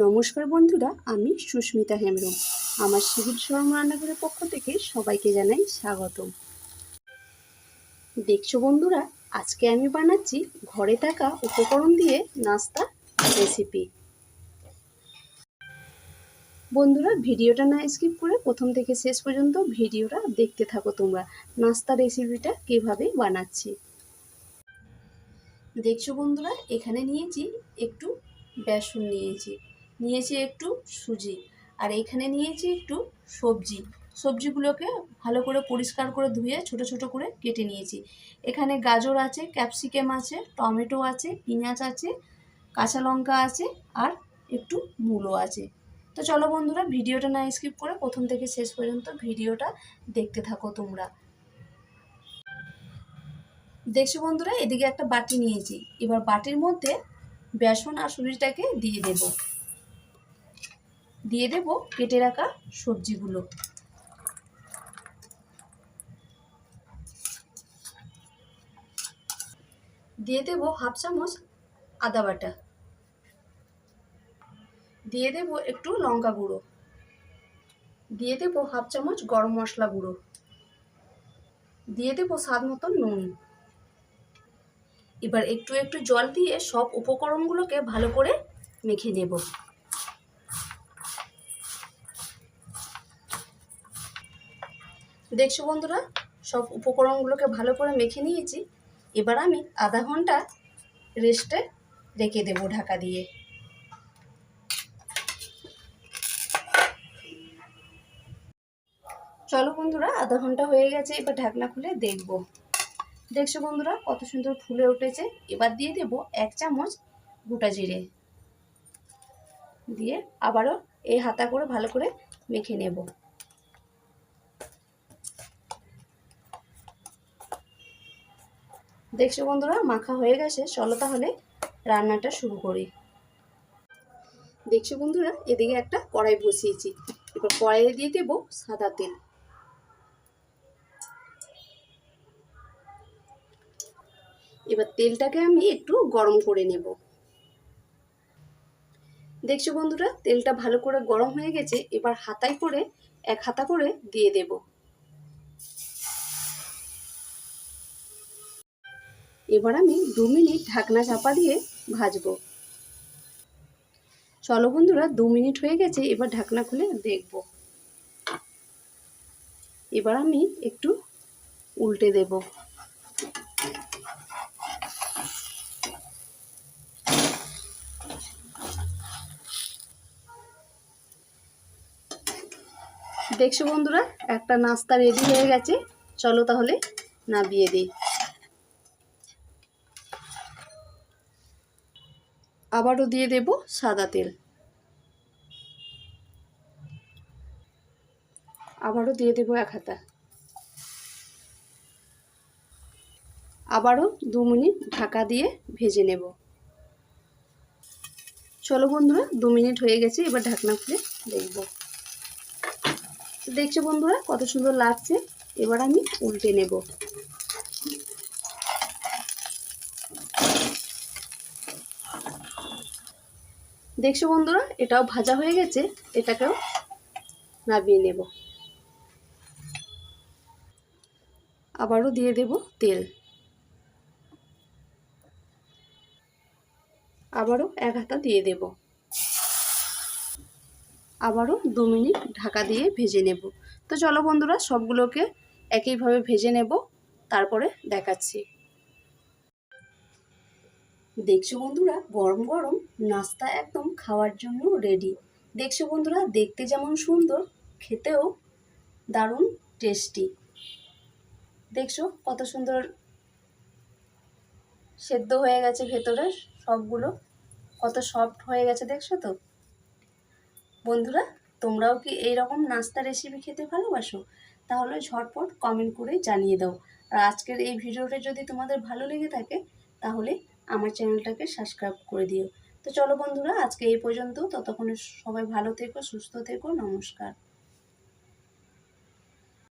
নমস্কার বন্ধুরা, আমি সুস্মিতা হেমব্রম। আমার শিবির শর্ম রান্নাঘরের পক্ষ থেকে সবাইকে জানাই স্বাগতম। দেখছ বন্ধুরা, আজকে আমি বানাচ্ছি ঘরে থাকা উপকরণ দিয়ে নাস্তা রেসিপি বন্ধুরা, ভিডিওটা না স্কিপ করে প্রথম থেকে শেষ পর্যন্ত ভিডিওটা দেখতে থাকো তোমরা, নাস্তা রেসিপিটা কীভাবে বানাচ্ছি। দেখছ বন্ধুরা, এখানে নিয়েছি একটু বেসন নিয়েছি। নিয়েছি একটু সুজি। আর এখানে নিয়েছি একটু সবজি। সবজিগুলোকে ভালো করে পরিষ্কার করে ধুয়ে ছোট ছোট করে কেটে নিয়েছি। এখানে গাজর আছে, ক্যাপসিকাম আছে, টমেটো আছে, পেঁয়াজ আছে, কাঁচা লঙ্কা আছে আর একটু মূলো আছে। তো চলো বন্ধুরা, ভিডিওটা না স্কিপ করে প্রথম থেকে শেষ পর্যন্ত ভিডিওটা দেখতে থাকো তোমরা। দেখছ বন্ধুরা, এদিকে একটা বাটি নিয়েছি। এবার বাটির মধ্যে বেসন আর সুজিটাকে দিয়ে দেব। দিয়ে দেব কেটে রাখা সবজিগুলো। দিয়ে দেব হাফ চামচ আদা বাটা। দিয়ে দেব একটু লঙ্কা গুঁড়ো। দিয়ে দেব হাফ চামচ গরম মশলা গুঁড়ো। দিয়ে দেব স্বাদ মতন নুন। এবার একটু একটু জল দিয়ে সব উপকরণগুলোকে ভালো করে মেখে নেব। দেখছ বন্ধুরা, সব উপকরণগুলোকে ভালো করে মেখে নিয়েছি। এবার আমি আধা ঘণ্টা রেস্টে রেখে দেব ঢাকা দিয়ে। চলো বন্ধুরা, আধা ঘণ্টা হয়ে গেছে, এবার ঢাকনা খুলে দেখব। দেখছ বন্ধুরা, কত সুন্দর ফুলে উঠেছে। এবার দিয়ে দেব এক চামচ গোটা জিরে। দিয়ে আবারও এই হাতা করে ভালো করে মেখে নেব। দেখছ বন্ধুরা, মাখা হয়ে গেছে। চলো তাহলে রান্নাটা শুরু করি। দেখছ বন্ধুরা, এদিকে একটা কড়াই বসিয়েছি। এবার কড়াইয়ে দিয়ে দেবো সাদা তেল। এবার তেলটাকে আমি একটু গরম করে নেব। দেখছ বন্ধুরা, তেলটা ভালো করে গরম হয়ে গেছে। এবার হাতায় করে, এক হাতা করে দিয়ে দেব। এবার আমি দু মিনিট ঢাকনা চাপা দিয়ে ভাজবো। চলো বন্ধুরা, দু মিনিট হয়ে গেছে, এবার ঢাকনা খুলে দেখব। এবার আমি একটু উল্টে দেবো। দেখছ বন্ধুরা, একটা নাস্তা রেডি হয়ে গেছে। চলো তাহলে নাবিয়ে দিই। আবারও দিয়ে দেব সাদা তেল। আবারও দিয়ে দেব এক হাতা। আবারও দু মিনিট ঢাকা দিয়ে ভেজে নেব। চলো বন্ধুরা, দু মিনিট হয়ে গেছে, এবার ঢাকনা খুলে দেখব। দেখছ বন্ধুরা, কত সুন্দর লাগছে। এবার আমি উল্টে নেব। দেখছ বন্ধুরা, এটাও ভাজা হয়ে গেছে, এটাকেও নামিয়ে নেব। আবারও দিয়ে দেব তেল। আবারও এক হাতা দিয়ে দেবো। আবারও দু মিনিট ঢাকা দিয়ে ভেজে নেব। তো চলো বন্ধুরা, সবগুলোকে একইভাবে ভেজে নেব, তারপরে দেখাচ্ছি। দেখছ বন্ধুরা, গরম গরম নাস্তা একদম খাওয়ার জন্য রেডি দেখছ বন্ধুরা, দেখতে যেমন সুন্দর, খেতেও দারুণ টেস্টি দেখছ কত সুন্দর সেদ্ধ হয়ে গেছে ভেতরে সবগুলো, কত সফট হয়ে গেছে দেখছ তো? বন্ধুরা, তোমরাও কি এই রকম নাস্তা রেসিপি খেতে ভালোবাসো? তাহলে ঝটপট কমেন্ট করে জানিয়ে দাও। আর আজকের এই ভিডিওটা যদি তোমাদের ভালো লেগে থাকে, তাহলে আমার চ্যানেলটাকে সাবস্ক্রাইব করে দিও। তো চলো বন্ধুরা, আজকে এই পর্যন্ত। ততক্ষণে সবাই ভালো থেকো, সুস্থ থেকো, নমস্কার।